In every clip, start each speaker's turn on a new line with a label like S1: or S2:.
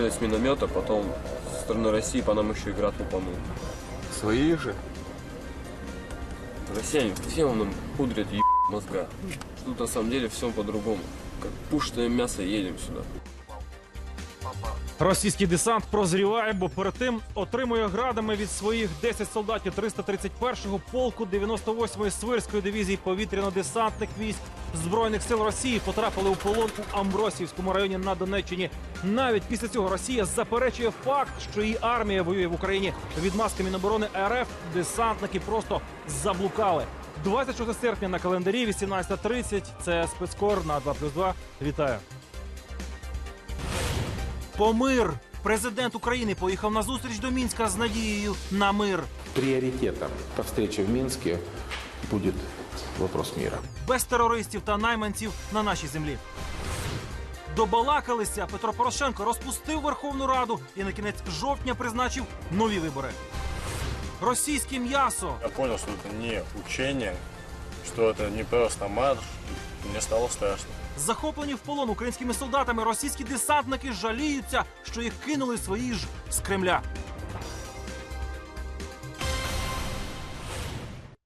S1: Стреляли с миномета, потом со стороны России по нам еще и град упомыл.
S2: Свои же?
S1: Россияне всем нам пудрят еб мозга. Тут на самом деле все по-другому. Как пушное мясо едем сюда.
S3: Російський десант прозріває, бо перед тим отримує градами від своїх 10 солдатів 331-го полку 98-ї Свирської дивізії повітряно-десантних військ збройних сил Росії потрапили у полон у Амбросівському районі на Донеччині. Навіть після цього Росія заперечує факт, що її армія воює в Україні. Від маски Міноборони РФ десантники просто заблукали. 26 серпня на календарі 18.30. Це спецкор на 2+,2. Вітаю. По мир президент України поїхав на зустріч до Мінська з надією на мир.
S4: Приоритетом по встрече в Минске будет вопрос мира.
S3: без терористів та найманців на нашій землі. Добалакалися. Петро Порошенко розпустив Верховну Раду і на кінець жовтня призначив нові вибори. Російське м'ясо.
S5: Я понял, что это не учение, что это не просто марш. Мне стало страшно.
S3: Захоплені в полон українськими солдатами російські десантники жаліються, що їх кинули свої ж з Кремля.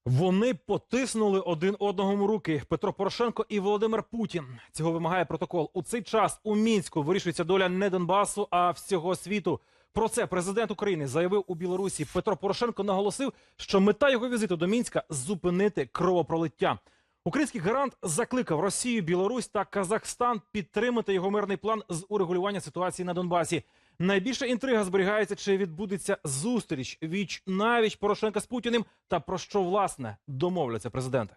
S3: Вони потиснули один одному руки. Петро Порошенко і Володимир Путін. Цього вимагає протокол. У цей час у мінську вирішується доля не Донбасу, а всього світу. Про це президент України заявив у Білорусі. Петро Порошенко наголосив, що мета його візиту до мінська зупинити кровопролиття. Український гарант закликав Росію, Білорусь та Казахстан підтримати його мирний план з урегулювання ситуації на Донбасі. Найбільша інтрига зберігається, чи відбудеться зустріч віч навіч Порошенка з Путіним, та про що власне домовляться президенти.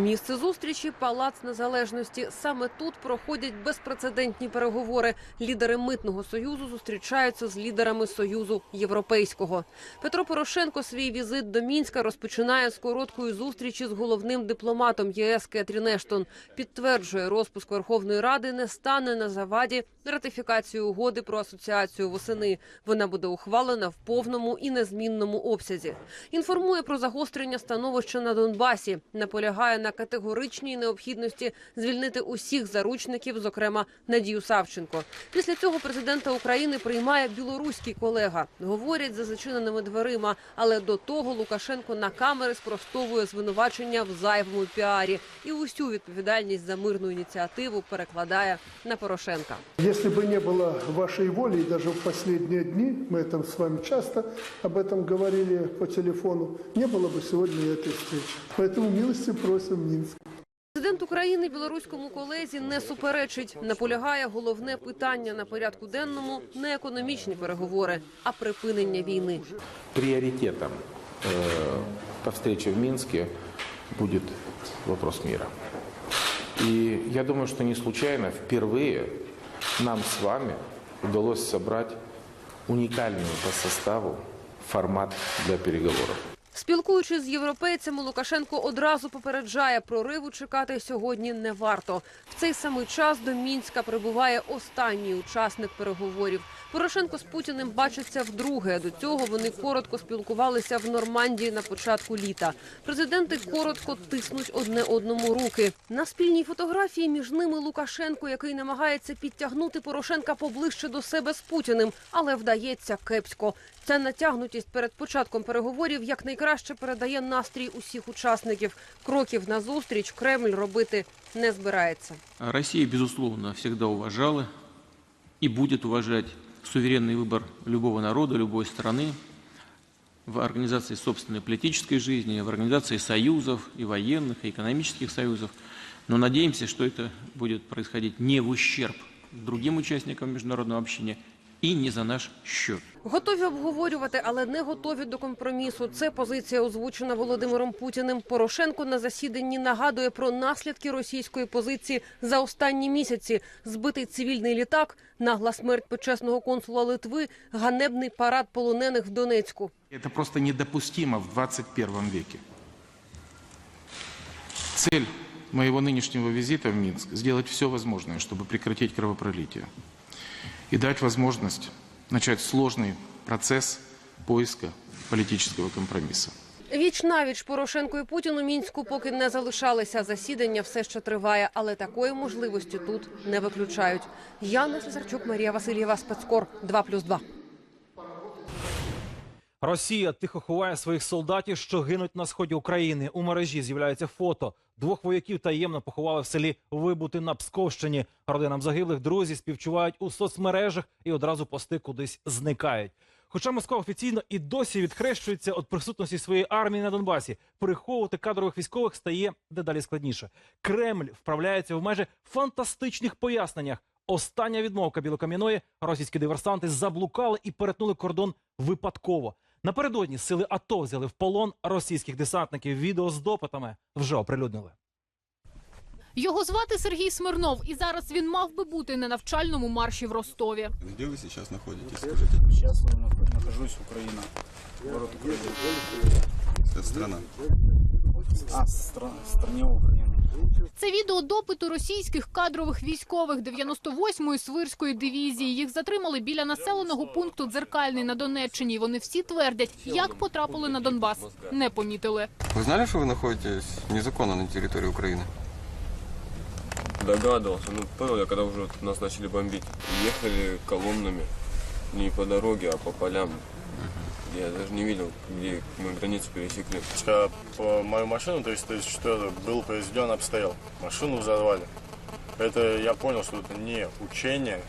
S6: Місце зустрічі Палац Незалежності. Саме тут проходять безпрецедентні переговори. Лідери митного союзу зустрічаються з лідерами союзу європейського. Петро Порошенко свій візит до мінська розпочинає з короткої зустрічі з головним дипломатом ЄС Кетрін Ештон. Підтверджує, розпуск Верховної Ради не стане на заваді ратифікації угоди про асоціацію восени. Вона буде ухвалена в повному і незмінному обсязі. Інформує про загострення становища на Донбасі. Наполягає на категоричній необхідності звільнити усіх заручників, зокрема Надію Савченко. Після цього президента України приймає білоруський колега. Говорять за зачиненими дверима, але до того Лукашенко на камери спростовує звинувачення в зайвому піарі і усю відповідальність за мирну ініціативу перекладає на Порошенка.
S7: Если бы не было вашей воли, и даже в последние дни, мы это с вами часто об этом говорили по телефону, не было бы сегодня и этой встречи. Поэтому милости просим в Минск.
S6: Президент України білоруському колезі не суперечить. Наполягає головне питання на порядку денному не економічні переговори, а припинення війни.
S4: Приоритетом э, по встрече в Минске будет вопрос мира. И я думаю, что не случайно впервые нам с вами удалось собрать уникальный по составу формат для переговоров.
S6: Спілкуючись з європейцями, Лукашенко одразу попереджає, прориву чекати сьогодні не варто. В цей самий час до Мінська прибуває останній учасник переговорів. Порошенко з Путіним бачаться вдруге. До цього вони коротко спілкувалися в Нормандії на початку літа. Президенти коротко тиснуть одне одному руки. На спільній фотографії між ними Лукашенко, який намагається підтягнути Порошенка поближче до себе з Путіним, але вдається кепсько. Ця натягнутість перед початком переговорів якнайкраще передає настрій усіх учасників. Кроків на зустріч Кремль робити не збирається.
S8: Россия, безусловно, всегда уважала и будет уважать суверенный выбор любого народа, любой страны в организации собственной политической жизни, в организации союзов и военных, и экономических союзов. Но надеемся, что это будет происходить не в ущерб другим участникам международного общения и не за наш счет.
S6: Готові обговорювати, але не готові до компромісу. Це позиція озвучена Володимиром Путіним. Порошенко на засіданні нагадує про наслідки російської позиції за останні місяці: збитий цивільний літак, нагла смерть почесного консула Литви, ганебний парад полонених в Донецьку.
S9: Это просто недопустимо в 21 веке. Цель моего нынешнего визита в Минск – сделать все возможное, чтобы прекратить кровопролитие и дать возможность начать сложный процесс поиска политического компромисса.
S6: Віч навіч Порошенко і Путін у мінську поки не залишалися. Засідання все ще триває, але такої можливості тут не виключають. Яна Сесарчук, Марія Васильєва, спецкор 2+,2.
S3: Росія тихо ховає своїх солдатів, що гинуть на сході України. У мережі з'являється фото. Двох вояків таємно поховали в селі Вибути на Псковщині. Родинам загиблих друзі співчувають у соцмережах і одразу пости кудись зникають. Хоча Москва офіційно і досі відхрещується від присутності своєї армії на Донбасі, приховувати кадрових військових стає дедалі складніше. Кремль вправляється в майже фантастичних поясненнях. Остання відмовка білокам'яної російські диверсанти заблукали і перетнули кордон випадково. Напередодні сили АТО взяли в полон російських десантників. Відео з допитами вже оприлюднили.
S2: Його звати Сергій Смирнов, і зараз він мав би бути на навчальному марші в Ростові.
S10: Де ви зараз знаходитесь? Скажіть?
S5: Зараз я нах- нахожусь в Украине. Город Украина.
S10: Це страна.
S5: А, в стра- стране Украина.
S2: Це відео допиту російських кадрових військових 98-ї Свирської дивізії. Їх затримали біля населеного пункту Дзеркальний на Донеччині. І Вони всі твердять, як потрапили на Донбас. Не помітили.
S10: Вы знали, что вы находитесь незаконно на территории Украины?
S1: Догадывался, ну понял я, когда уже вот нас начали бомбить. Ехали колоннами, не по дороге, а по полям. Я даже не видел, где мы границу пересекли.
S5: Когда по мою машину 334 был произведен обстрел. Машину взорвали. Это я понял, что это не учение,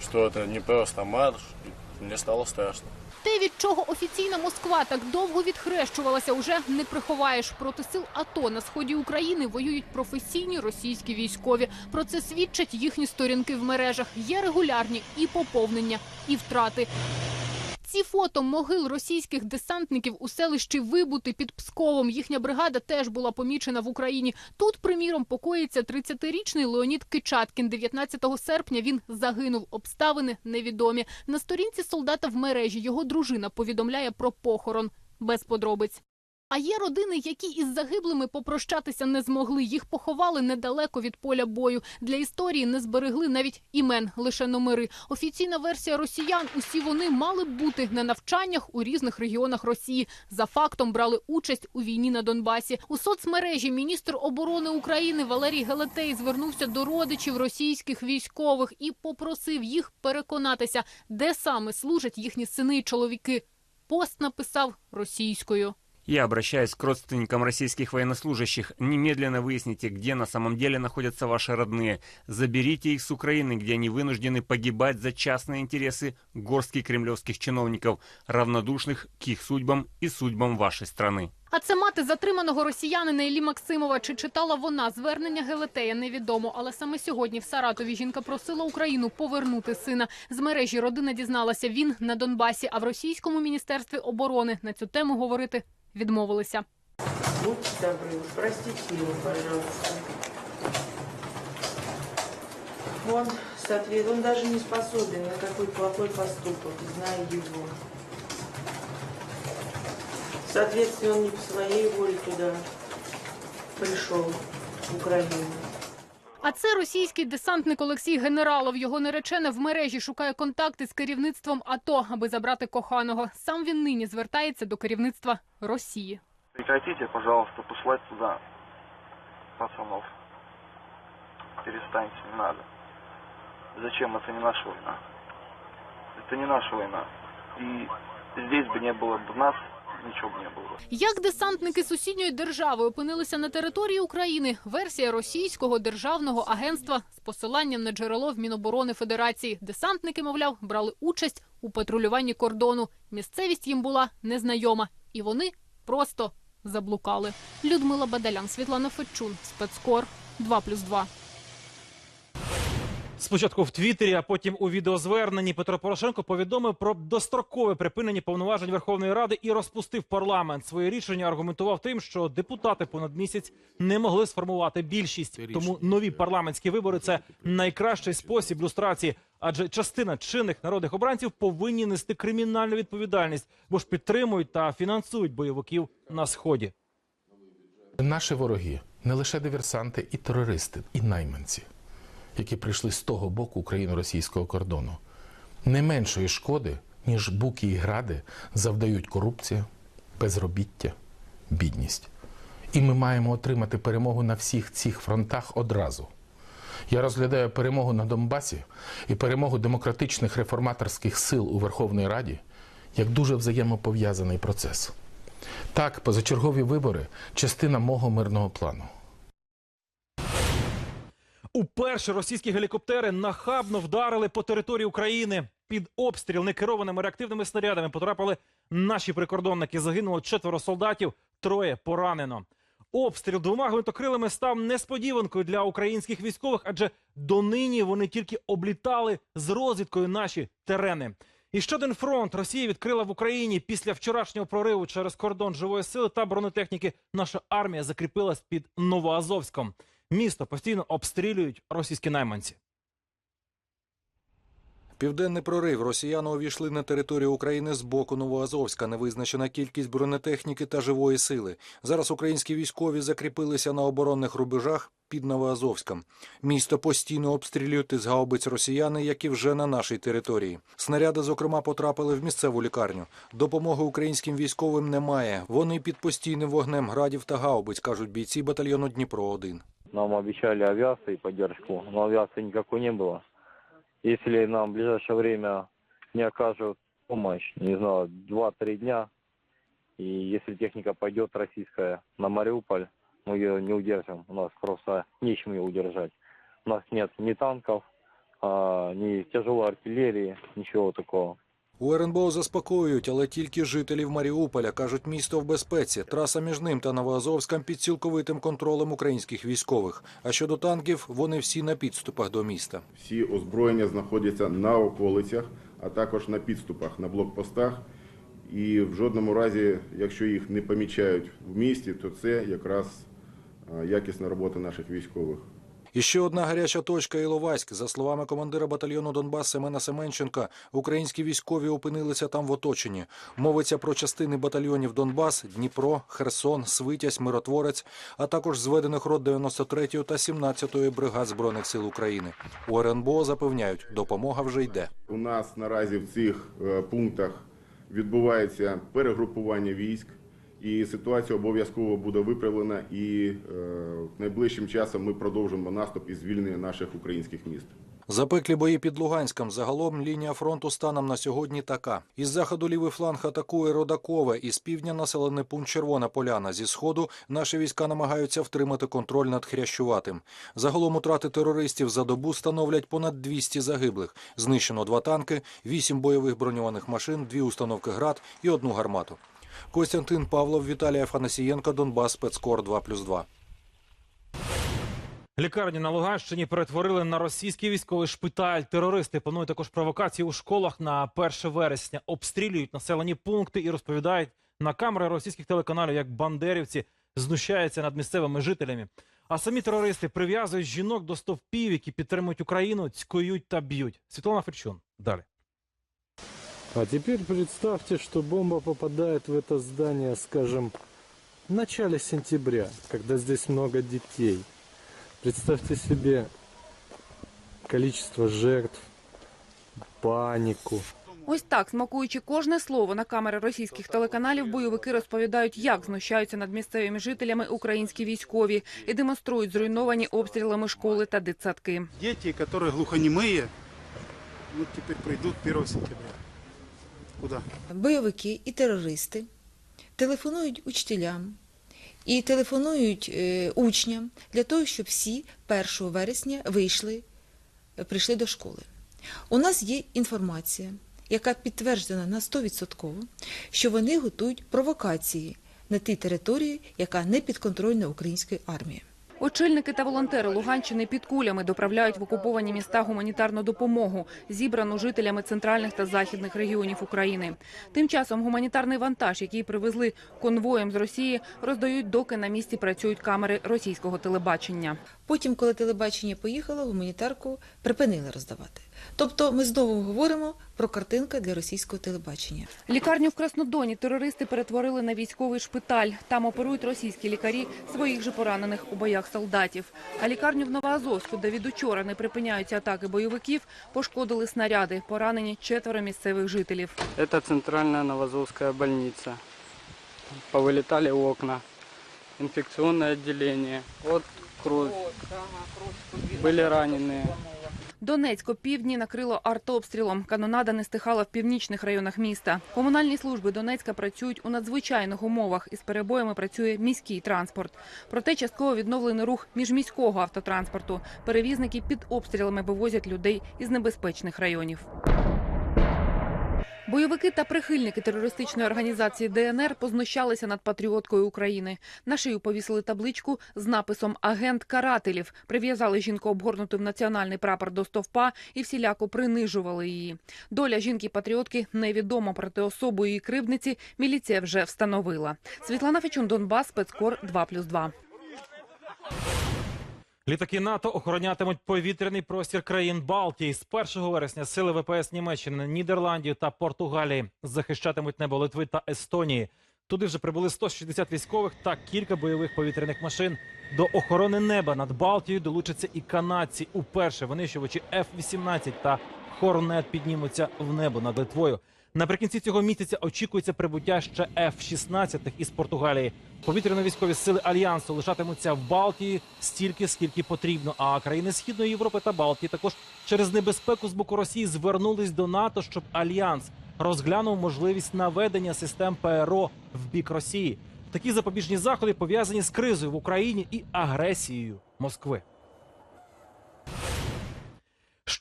S5: что это не просто марш. И Мне стало страшно.
S2: Те, від чого офіційна Москва так довго відхрещувалася, уже не приховаєш. Проти сил АТО на сході України воюють професійні російські військові. Про це свідчать їхні сторінки в мережах. Є регулярні і поповнення, і втрати. Ці фото могил російських десантників у селищі Вибути під Псковом. Їхня бригада теж була помічена в Україні. Тут, приміром, покоїться 30-річний Леонід Кичаткін. 19 серпня він загинув. Обставини невідомі. На сторінці солдата в мережі його дружина повідомляє про похорон без подробиць. А є родини, які із загиблими попрощатися не змогли. Їх поховали недалеко від поля бою. Для історії не зберегли навіть імен, лише номери. Офіційна версія росіян. Усі вони мали б бути на навчаннях у різних регіонах Росії. За фактом брали участь у війні на Донбасі. У соцмережі міністр оборони України Валерій Гелетей звернувся до родичів російських військових і попросив їх переконатися, де саме служать їхні сини і чоловіки. Пост написав російською.
S11: Я обращаюсь к родственникам российских военнослужащих. Немедленно выясните, где на самом деле находятся ваши родные. Заберите их с Украины, где они вынуждены погибать за частные интересы горстки кремлевских чиновников, равнодушных к их судьбам и судьбам вашей страны.
S2: А це мати затриманого росіянина Іллі Максимова. Чи читала вона звернення Гелетея, невідомо. Але саме сьогодні в Саратові жінка просила Україну повернути сина. З мережі родина дізналася, він на Донбасі, а в російському міністерстві оборони на цю тему говорити відмовилися.
S12: Будьте добры, простите его, пожалуйста. Он, соответственно, он даже не способен на такой плохой поступок, зная его. Соответственно, он не по своей воле туда пришел, в Украину.
S2: А це російський десантник Олексій Генералов. Його наречена в мережі шукає контакти з керівництвом АТО, аби забрати коханого. Сам він нині звертається до керівництва Росії.
S13: Прекратите, пожалуйста, послать туда пацанов. Перестаньте, не надо. Зачем? Это не наша война. Это не наша война. И здесь бы не было бы нас, ничего бы не было.
S2: Як десантники сусідньої держави опинилися на території України? Версія російського державного агентства з посиланням на джерело в Міноборони Федерації. Десантники, мовляв, брали участь у патрулюванні кордону. Місцевість їм була незнайома, і вони просто заблукали. Людмила Бадалян, Світлана Федчун, спецкор 2+,2.
S3: Спочатку в Твіттері, а потім у відеозверненні Петро Порошенко повідомив про дострокове припинення повноважень Верховної Ради і розпустив парламент. Своє рішення аргументував тим, що депутати понад місяць не могли сформувати більшість. Тому нові парламентські вибори це найкращий спосіб люстрації, адже частина чинних народних обранців повинні нести кримінальну відповідальність, бо ж підтримують та фінансують бойовиків на сході.
S4: Наші вороги не лише диверсанти і терористи, і найманці, які прийшли з того боку україно-російського кордону. Не меншої шкоди, ніж буки і гради, завдають корупція, безробіття бідність. І ми маємо отримати перемогу на всіх цих фронтах одразу. Я розглядаю перемогу на Донбасі і перемогу демократичних реформаторських сил у Верховній Раді як дуже взаємопов'язаний процес. Так, позачергові вибори частина мого мирного плану.
S3: Уперше російські гелікоптери нахабно вдарили по території України. Під обстріл некерованими реактивними снарядами потрапили наші прикордонники. Загинуло четверо солдатів, троє поранено. Обстріл двома гвинтокрилами став несподіванкою для українських військових, адже донині вони тільки облітали з розвідкою наші терени. І ще один фронт Росія відкрила в Україні після вчорашнього прориву через кордон живої сили та бронетехніки. Наша армія закріпилась під Новоазовськом. Місто постійно обстрілюють російські найманці.
S14: Південний прорив росіяни увійшли на територію України з боку Новоазовська. Невизначена кількість бронетехніки та живої сили. Зараз українські військові закріпилися на оборонних рубежах під Новоазовськом. Місто постійно обстрілюють із гаубиць росіяни, які вже на нашій території. Снаряди, зокрема, потрапили в місцеву лікарню. Допомоги українським військовим немає. Вони під постійним вогнем градів та гаубиць, кажуть бійці батальйону Дніпро 1
S15: Нам обещали авиации поддержку, но авиации никакой не было. Если нам в ближайшее время не окажут помощь, не знаю, 2-3 дня, и если техника пойдет российская на Мариуполь, мы ее не удержим. У нас просто нечем ее удержать. У нас нет ни танков, а, ни тяжелой артиллерии, ничего такого.
S14: У РНБО заспокоюють, але тільки жителів Маріуполя кажуть, місто в безпеці. Траса між ним та Новоазовськом під цілковитим контролем українських військових. А щодо танків, вони всі на підступах до міста.
S16: Всі озброєння знаходяться на околицях, а також на підступах, на блокпостах. І в жодному разі, якщо їх не помічають в місті, то це якраз якісна робота наших військових.
S14: І ще одна гаряча точка Іловайськ. За словами командира батальйону Донбас Семена Семенченка, українські військові опинилися там в оточенні. Мовиться про частини батальйонів Донбас, Дніпро, Херсон, Свитязь, Миротворець, а також зведених рот 93-ї та 17-ї бригад Збройних сил України. У РНБО запевняють, допомога вже йде.
S16: У нас наразі в цих е, пунктах відбувається перегрупування військ, і ситуація обов'язково буде виправлена. І е, найближчим часом ми продовжимо наступ і звільнення наших українських міст.
S14: Запеклі бої під Луганськом. Загалом лінія фронту станом на сьогодні така. Із заходу лівий фланг атакує Родакове, із півдня населений пункт Червона Поляна. Зі сходу наші війська намагаються втримати контроль над Хрящуватим. Загалом утрати терористів за добу становлять понад 200 загиблих. Знищено два танки, вісім бойових броньованих машин, дві установки ГРАД і одну гармату. Костянтин Павлов, Віталій Афанасієнко, Донбас, Спецкор 2+,2.
S3: Лікарні на Луганщині перетворили на російський військовий шпиталь. Терористи планують також провокації у школах на 1 вересня. Обстрілюють населені пункти і розповідають на камери російських телеканалів, як бандерівці знущаються над місцевими жителями. А самі терористи прив'язують жінок до стовпів, які підтримують Україну, цькують та б'ють. Світлана Ферчун. Далі.
S17: А теперь представьте, что бомба попадает в это здание, скажем, в начале сентября, когда здесь много детей. Представьте себе количество жертв, панику.
S18: Ось так, смакуючи кожне слово на камери російських телеканалів, бойовики розповідають, як знущаються над місцевими жителями українські військові і демонструють зруйновані обстрілами школи та дитсадки.
S19: Дети, которые глухонемые, вот теперь придут 1 сентября. Куда?
S20: бойовики і терористи телефонують учителям і телефонують е, учням для того, щоб всі 1 вересня вийшли, е, прийшли до школи. У нас є інформація, яка підтверджена на 100%, що вони готують провокації на тій території, яка не підконтрольна української армії.
S18: Очільники та волонтери Луганщини під кулями доправляють в окуповані міста гуманітарну допомогу, зібрану жителями центральних та західних регіонів України. Тим часом гуманітарний вантаж, який привезли конвоєм з Росії, роздають, доки на місці працюють камери російського телебачення.
S20: Потім, коли телебачення поїхало, гуманітарку припинили роздавати. Тобто ми знову говоримо про картинка для російського телебачення.
S18: Лікарню в Краснодоні терористи перетворили на військовий шпиталь. Там оперують російські лікарі своїх же поранених у боях солдатів. А лікарню в Новоазовську, де від учора не припиняються атаки бойовиків, пошкодили снаряди. Поранені четверо місцевих жителів.
S21: Это центральная Новозовская больница. повылетали окна, инфекционное отделение, вот кровь, были раненые.
S18: Донецьк півдні накрило артобстрілом. Канонада не стихала в північних районах міста. Комунальні служби Донецька працюють у надзвичайних умовах. Із перебоями працює міський транспорт. Проте частково відновлений рух міжміського автотранспорту. Перевізники під обстрілами вивозять людей із небезпечних районів. Бойовики та прихильники терористичної організації ДНР познущалися над патріоткою України. На шию повісили табличку з написом Агент карателів. Прив'язали жінку обгорнуту в національний прапор до стовпа і всіляко принижували її. Доля жінки-патріотки невідома, проте особу її кривдниці міліція вже встановила. Світлана Фечун, Донбас, спецкор 2+,2.
S3: Літаки НАТО охоронятимуть повітряний простір країн Балтії. З 1 вересня сили ВПС Німеччини, Нідерландів та Португалії захищатимуть небо Литви та Естонії. Туди вже прибули 160 військових та кілька бойових повітряних машин. До охорони неба над Балтією долучаться і канадці. Уперше винищувачі F-18 та Хорнет піднімуться в небо над Литвою. Наприкінці цього місяця очікується прибуття ще F-16 із Португалії. Повітряно-військові сили альянсу лишатимуться в Балтії стільки, скільки потрібно. А країни Східної Європи та Балтії також через небезпеку з боку Росії звернулись до НАТО, щоб альянс розглянув можливість наведення систем ПРО в бік Росії. Такі запобіжні заходи пов'язані з кризою в Україні і агресією Москви.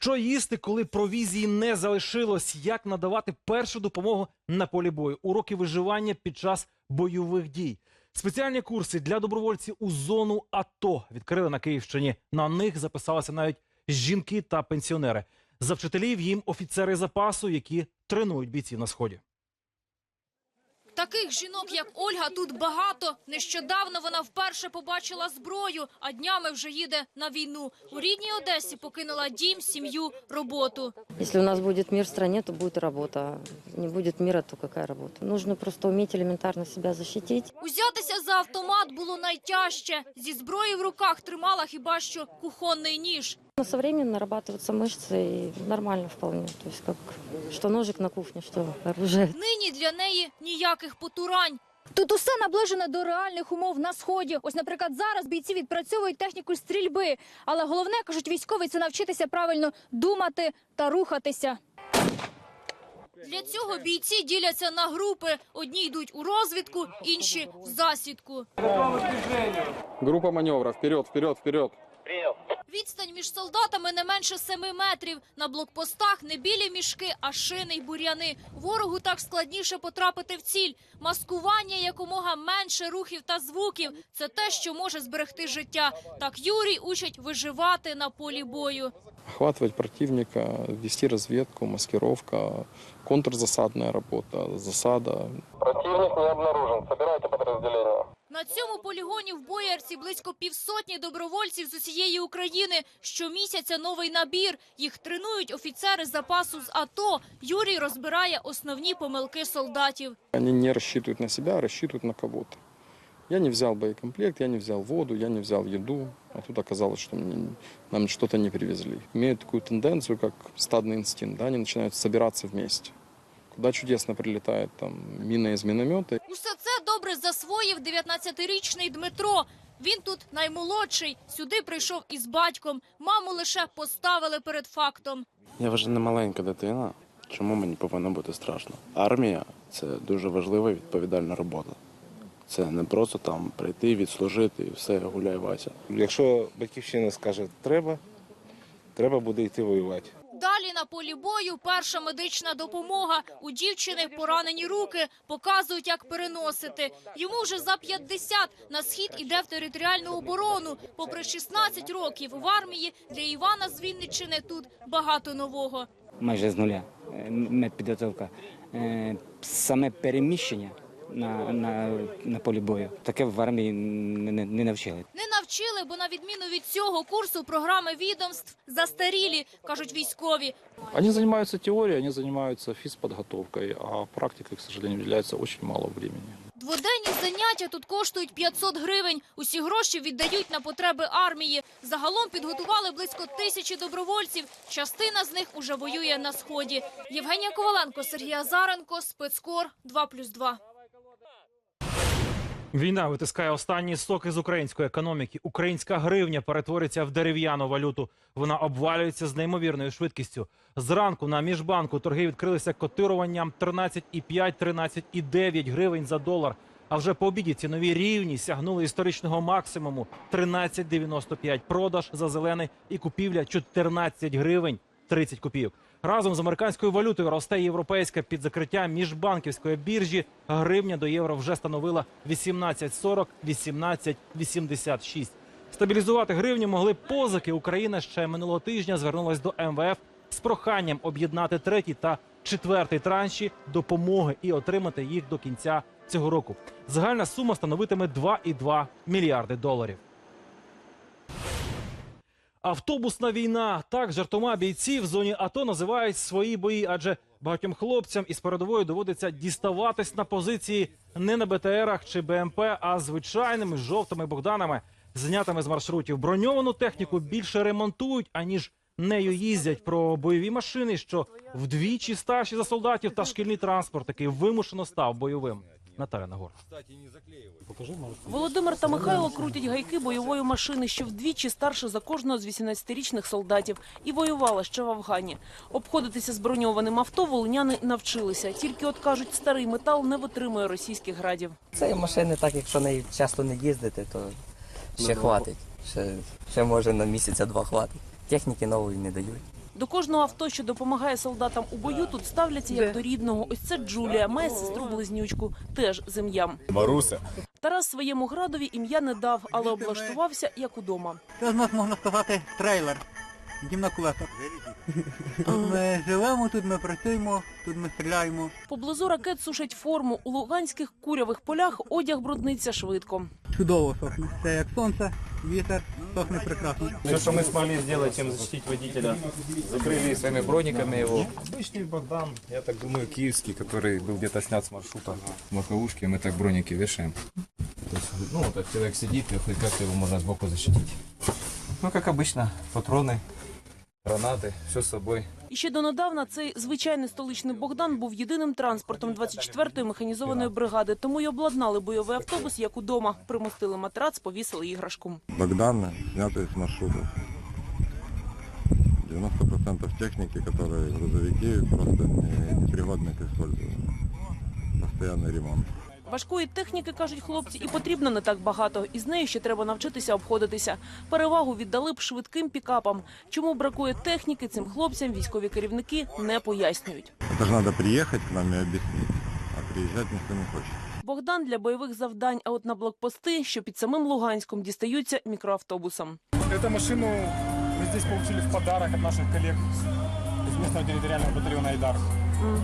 S3: Що їсти, коли провізії не залишилось? Як надавати першу допомогу на полі бою? Уроки виживання під час бойових дій. Спеціальні курси для добровольців у зону АТО відкрили на Київщині. На них записалися навіть жінки та пенсіонери. За вчителів їм офіцери запасу, які тренують бійців на сході.
S22: Таких жінок, як Ольга, тут багато. Нещодавно вона вперше побачила зброю, а днями вже їде на війну. У рідній Одесі покинула дім, сім'ю, роботу.
S23: Если у нас будет мир в стране, то будет работа. Не будет мира, то какая работа? Нужно просто уметь элементарно себя защитить.
S22: Узятися за автомат було найтяжче. Зі зброєю в руках тримала хіба що кухонний ніж.
S23: Но со временем нарабатываются мышцы и нормально вполне. То есть как что ножик на кухне, что оружие.
S22: Нині для неї ніяких потурань.
S24: Тут усе наближено до реальних умов на сході. Ось, наприклад, зараз бійці відпрацьовують техніку стрільби. Але головне кажуть військові це навчитися правильно думати та рухатися.
S22: Для цього бійці діляться на групи. Одні йдуть у розвідку, інші в засідку.
S25: Группа маневра. Вперед, вперед, вперед.
S22: Відстань між солдатами не менше семи метрів. На блокпостах не білі мішки, а шини й бур'яни. Ворогу так складніше потрапити в ціль. Маскування якомога менше рухів та звуків. Це те, що може зберегти життя. Так Юрій учить виживати на полі бою.
S25: Охватывать противника, вести разведку, маскировка, контрзасадная работа, засада. Противник не обнаружен. Собирайте подразделение.
S22: На цьому полігоні в Боярці близько півсотні добровольців з усієї України. Щомісяця новий набір. Їх тренують офіцери запасу з АТО. Юрій розбирає основні помилки солдатів.
S25: Они не рассчитывают на себя, а рассчитывают на кого-то. Я не взял боекомплект, я не взял воду, я не взял еду. А тут оказалось, что мне, нам что-то не привезли. Имеют такую тенденцию, как стадный инстинкт. Да? Они начинают собираться вместе. Куда чудесно прилетает там мина из миномета.
S22: Добре засвоїв 19-річний Дмитро. Він тут наймолодший. Сюди прийшов із батьком. Маму лише поставили перед фактом.
S26: Я вже не маленька дитина. Чому мені повинно бути страшно? Армія це дуже важлива і відповідальна робота. Це не просто там прийти, відслужити і все, гуляй Вася.
S27: Якщо батьківщина скаже треба, треба буде йти воювати.
S22: Далі на полі бою перша медична допомога. У дівчини поранені руки, показують, як переносити. Йому вже за 50 на схід іде в територіальну оборону. Попри 16 років в армії для Івана з Вінниччини тут багато нового.
S28: майже з нуля. Е, Медпідготовка. Е, Саме переміщення на, на, на полі бою. Таке в армії не, не, не навчили.
S22: Навчили, бо на відміну від цього курсу програми відомств застарілі, кажуть військові.
S29: Они занимаются теорией, они занимаются физподготовкой, а практикой, к сожалению, уделяется очень мало времени.
S22: Дводенні заняття тут коштують 500 гривень. Усі гроші віддають на потреби армії. Загалом підготували близько тисячі добровольців. Частина з них уже воює на сході. Євгенія Коваленко, Сергій Азаренко, спецкор 2+,2.
S3: Війна витискає останні соки з української економіки. Українська гривня перетворюється в дерев'яну валюту. Вона обвалюється з неймовірною швидкістю. Зранку на міжбанку торги відкрилися котируванням 13,5-13,9 гривень за долар. А вже по обіді цінові рівні сягнули історичного максимуму 13,95. Продаж за зелений і купівля 14 гривень 30 копійок. Разом з американською валютою росте європейська під закриття міжбанківської біржі. Гривня до євро вже становила 18,40, 18,86. Стабілізувати гривню могли позики. Україна ще минулого тижня звернулась до МВФ з проханням об'єднати третій та четвертий транші допомоги і отримати їх до кінця цього року. Загальна сума становитиме 2,2 мільярди доларів. Автобусна війна так жартома бійці в зоні АТО називають свої бої, адже багатьом хлопцям із передової доводиться діставатись на позиції не на БТРах чи БМП, а звичайними жовтими Богданами, знятими з маршрутів. Броньовану техніку більше ремонтують, аніж нею їздять. Про бойові машини, що вдвічі старші за солдатів та шкільний транспорт, який вимушено став бойовим. Наталя Нагор.
S30: Володимир та Михайло крутять гайки бойової машини, що вдвічі старше за кожного з 18-річних солдатів, і воювала ще в Афгані. Обходитися з броньованим авто волиняни навчилися. Тільки от кажуть, старий метал не витримує російських градів.
S31: Цієї машини, так якщо нею часто не їздити, то ще хватить. Ще, ще може на місяця два хватить. Техніки нової не дають.
S30: До кожного авто, що допомагає солдатам у бою, тут ставляться як до рідного. Ось це Джулія, має сестру близнючку, теж зем'ям.
S32: Маруся.
S30: Тарас своєму градові ім'я не дав, але облаштувався як удома.
S33: Це з нас можна сказати трейлер. Дім на колесах. Тут ми живемо, тут ми працюємо, тут ми стріляємо.
S30: Поблизу ракет сушать форму. У луганських курявих полях одяг брудниться швидко.
S33: Чудово сохне. Це як сонце, вітер, сохне прекрасно.
S32: Все, что мы смогли сделать, чем защитить водителя, закрыли своими брониками его. Обычный Богдан, я так думаю, киевский, который был где-то снят с маршрута в Маховушке, мы так броники вешаем. То есть, ну, вот этот человек сидит, и хоть как-то его можно сбоку защитить. Ну, как обычно, патроны, гранаты, все с собой.
S30: І ще донедавна цей звичайний столичний Богдан був єдиним транспортом 24-ї механізованої бригади. Тому й обладнали бойовий автобус як удома. Примостили матрац, повісили іграшку.
S34: Богдан, снятый с маршрута. 90% техники, которые грузовики, просто не- непригодны к использованию. Постоянный ремонт.
S30: Важкої техніки, кажуть хлопці, і потрібно не так багато. І з нею ще треба навчитися обходитися. Перевагу віддали б швидким пікапам. Чому бракує техніки, цим хлопцям військові керівники не пояснюють.
S34: Это же надо приехать к нам и объяснить. А приезжать никто не хочет.
S30: Богдан для бойових завдань, а от на блокпости, що під самим Луганськом, дістаються мікроавтобусом.
S32: Эту машину мы здесь получили в подарок от наших коллег из местного территориального батальона «Айдар».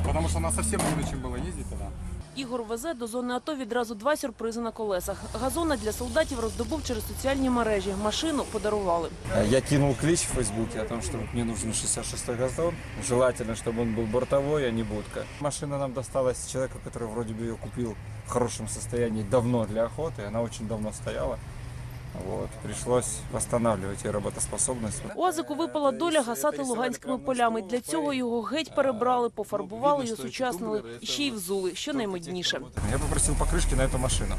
S32: Потому что у нас совсем не на чем было ездить тогда.
S30: Ігор везе до зони АТО відразу два сюрпризи на колесах. Газона для солдатів роздобув через соціальні мережі. Машину подарували.
S32: Я кинул клич в Фейсбуке о том, что мне нужен 66-й газон. Желательно, чтобы он был бортовой, а не будка. Машина нам досталась человеку, который вроде бы ее купил в хорошем состоянии давно для охоты. Она очень давно стояла. Вот. Пришлось восстанавливать ее работоспособность.
S30: Уазику випала доля гасати луганськими полями. Для цього його геть перебрали, пофарбували і осучаснили, і ще й взули, що наймодніше.
S32: Я попросил покрышки на эту машину.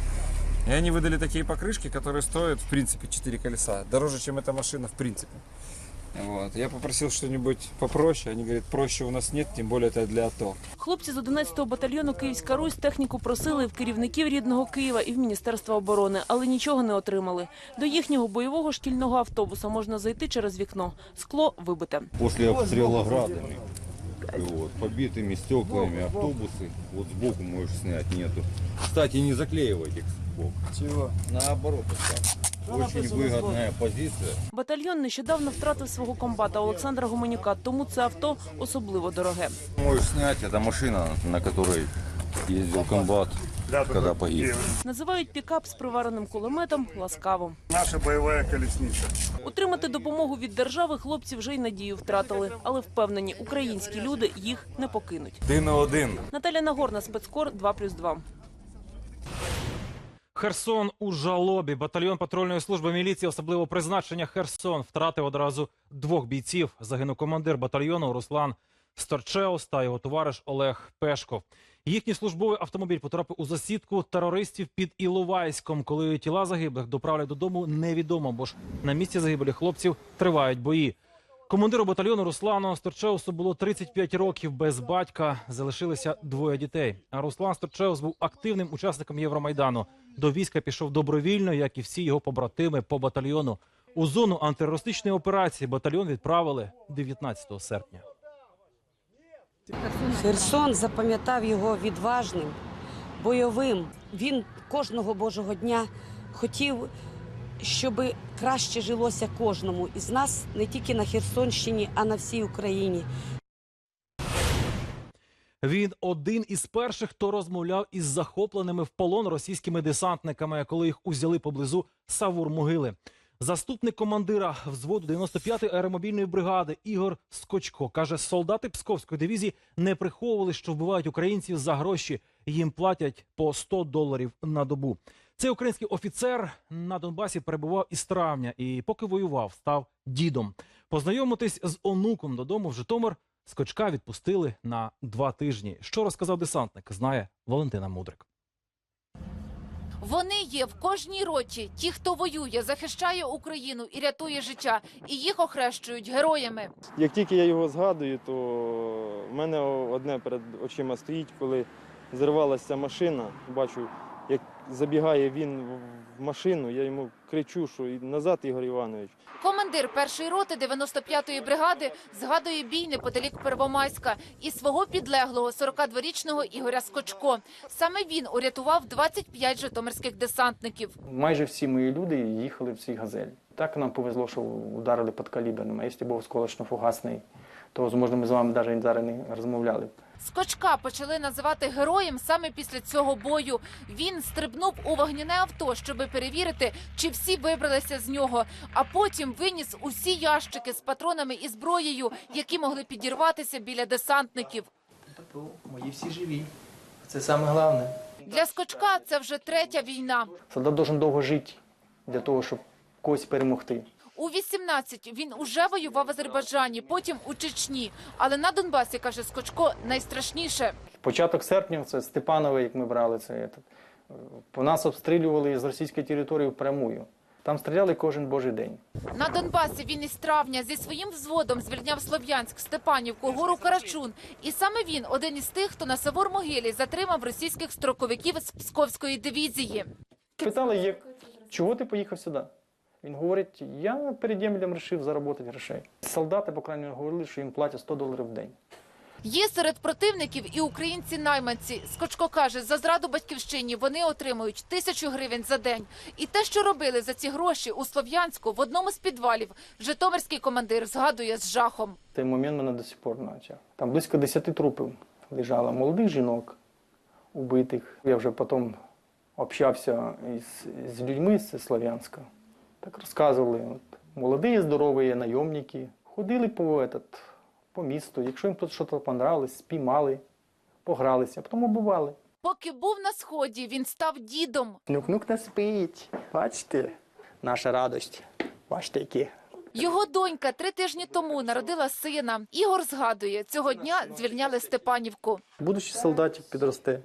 S32: И они выдали такие покрышки, которые стоят, в принципе, 4 колеса. Дороже, чем эта машина, в принципе. Вот. Я попросил что-нибудь попроще. Они говорят, проще у нас нет, тем более это для АТО.
S30: Хлопці з 11-го батальйону Київська Русь техніку просили в керівників рідного Києва і в Міністерства оборони, але нічого не отримали. До їхнього бойового шкільного автобуса можна зайти через вікно. Скло вибите.
S35: Після обстрілу градами, вот, побитыми стеклами автобусы, вот сбоку можешь снять, нету. Кстати, не заклеивайте их сбоку.
S32: Чего?
S35: Наоборот, очень выгодная позиция.
S30: Батальйон нещодавно втратив свого комбата Олександра Гуменюка, тому це авто особливо дороге.
S35: Можешь снять, это машина, на которой ездил комбат, когда погиб.
S30: Називають пікап з привареним кулеметом ласкаво.
S32: Наша бойовая колесница.
S30: Отримати допомогу від держави хлопці вже й надію втратили, але впевнені, українські люди їх не покинуть.
S32: Ти на один.
S30: Наталя Нагорна, спецкор 2+,2.
S3: Херсон у жалобі. Батальйон патрульної служби міліції особливого призначення Херсон втратив одразу двох бійців. Загинув командир батальйону Руслан Сторчеус та його товариш Олег Пешков. Їхній службовий автомобіль потрапив у засідку терористів під Іловайськом. Коли тіла загиблих доправлять додому, невідомо, бо ж на місці загибелі хлопців тривають бої. Командиру батальйону Руслану Сторчеусу було 35 років. Без батька залишилися двоє дітей. А Руслан Сторчеус був активним учасником Євромайдану. До війська пішов добровільно, як і всі його побратими по батальйону. У зону антитерористичної операції батальйон відправили 19 серпня.
S36: Херсон запам'ятав його відважним, бойовим. Він кожного божого дня хотів, щоб краще жилося кожному із нас не тільки на Херсонщині, а на всій Україні.
S3: Він один із перших, хто розмовляв із захопленими в полон російськими десантниками, коли їх узяли поблизу Савур-Могили. Заступник командира взводу 95-ї аеромобільної бригади Ігор Скочко каже, солдати Псковської дивізії не приховували, що вбивають українців за гроші. Їм платять по 100 доларів на добу. Цей український офіцер на Донбасі перебував із травня і поки воював, став дідом. Познайомитись з онуком додому в Житомир Скочка відпустили на два тижні. Що розказав десантник, знає Валентина Мудрик.
S37: Вони є в кожній роті. Ті, хто воює, захищає Україну і рятує життя, і їх охрещують героями.
S38: Як тільки я його згадую, то в мене одне перед очима стоїть, коли зривалася машина. Бачу, як забігає він машину, я йому кричу, що «І назад, Ігор Іванович.
S37: Командир першої роти 95-ї бригади згадує бій неподалік Первомайська і свого підлеглого 42-річного Ігоря Скочко. Саме він урятував 25 житомирських десантників.
S39: Майже всі мої люди їхали в цій газелі. Так нам повезло, що ударили підкаліберним. А якщо був сколочно-фугасний, то, можливо, ми з вами навіть зараз не розмовляли.
S37: Скочка почали називати героєм саме після цього бою. Він стрибнув у вогняне авто, щоб перевірити, чи всі вибралися з нього. А потім виніс усі ящики з патронами і зброєю, які могли підірватися біля десантників.
S40: Мої всі живі. Це саме головне.
S37: Для скочка це вже третя війна.
S39: Солдат должен довго жити для того, щоб когось перемогти.
S37: У 18 він уже воював в Азербайджані, потім у Чечні. Але на Донбасі каже Скочко найстрашніше.
S39: Початок серпня це Степанове, як ми брали це. е, По нас обстрілювали з російської території впрямую. Там стріляли кожен божий день.
S37: На Донбасі він із травня зі своїм взводом звільняв Слов'янськ, Степанівку, гору Карачун. І саме він один із тих, хто на Савор-Могилі затримав російських строковиків з Псковської дивізії.
S39: Питали, як, чого ти поїхав сюди? Він говорить, я перед Ємелем вирішив заробити грошей. Солдати, по крайній мірі, говорили, що їм платять 100 доларів в день.
S37: Є серед противників і українці-найманці. Скочко каже, за зраду батьківщині вони отримують тисячу гривень за день. І те, що робили за ці гроші у Слов'янську в одному з підвалів, житомирський командир згадує з жахом.
S39: Той момент мене до сих пор на очах. Там близько 10 трупів лежало молодих жінок, убитих. Я вже потім общався із, з людьми з Слов'янська. Так розказували, от, молоді, здорові найомники, ходили по, этот, по місту. Якщо їм тут щось понравилось, спіймали, погралися, потім обували.
S37: Поки був на сході, він став дідом.
S40: Внук-внук не спить. Бачите? Наша радость. Бачите, які.
S37: Його донька три тижні тому народила сина. Ігор згадує, цього дня звільняли Степанівку.
S39: Будучи солдатик підросте,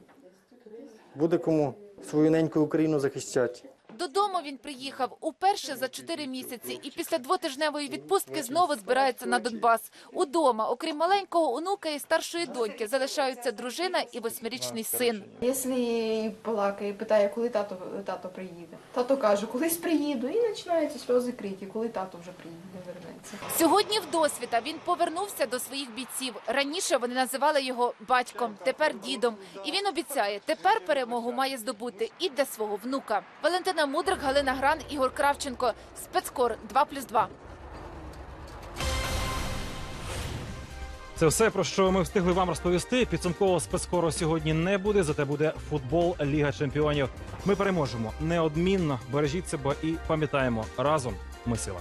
S39: буде кому свою неньку Україну захищати.
S37: Додому він приїхав уперше за чотири місяці і після двотижневої відпустки знову збирається на Донбас. Удома, окрім маленького онука і старшої доньки, залишаються дружина і восьмирічний син.
S41: Якщо плакає, питає, коли тато, тато приїде. Тато каже, колись приїду, і починаються сльози крики, коли тато вже приїде, вернеться.
S37: Сьогодні в досвіта він повернувся до своїх бійців. Раніше вони називали його батьком, тепер дідом. І він обіцяє, тепер перемогу має здобути і для свого внука. Валентина Мудрик, Галина Гран, Ігор Кравченко. Спецкор 2+,2.
S3: Це все про що ми встигли вам розповісти. Підсумкового спецкору сьогодні не буде. Зате буде футбол Ліга Чемпіонів. Ми переможемо неодмінно. Бережіть себе і пам'ятаємо разом. Ми сила.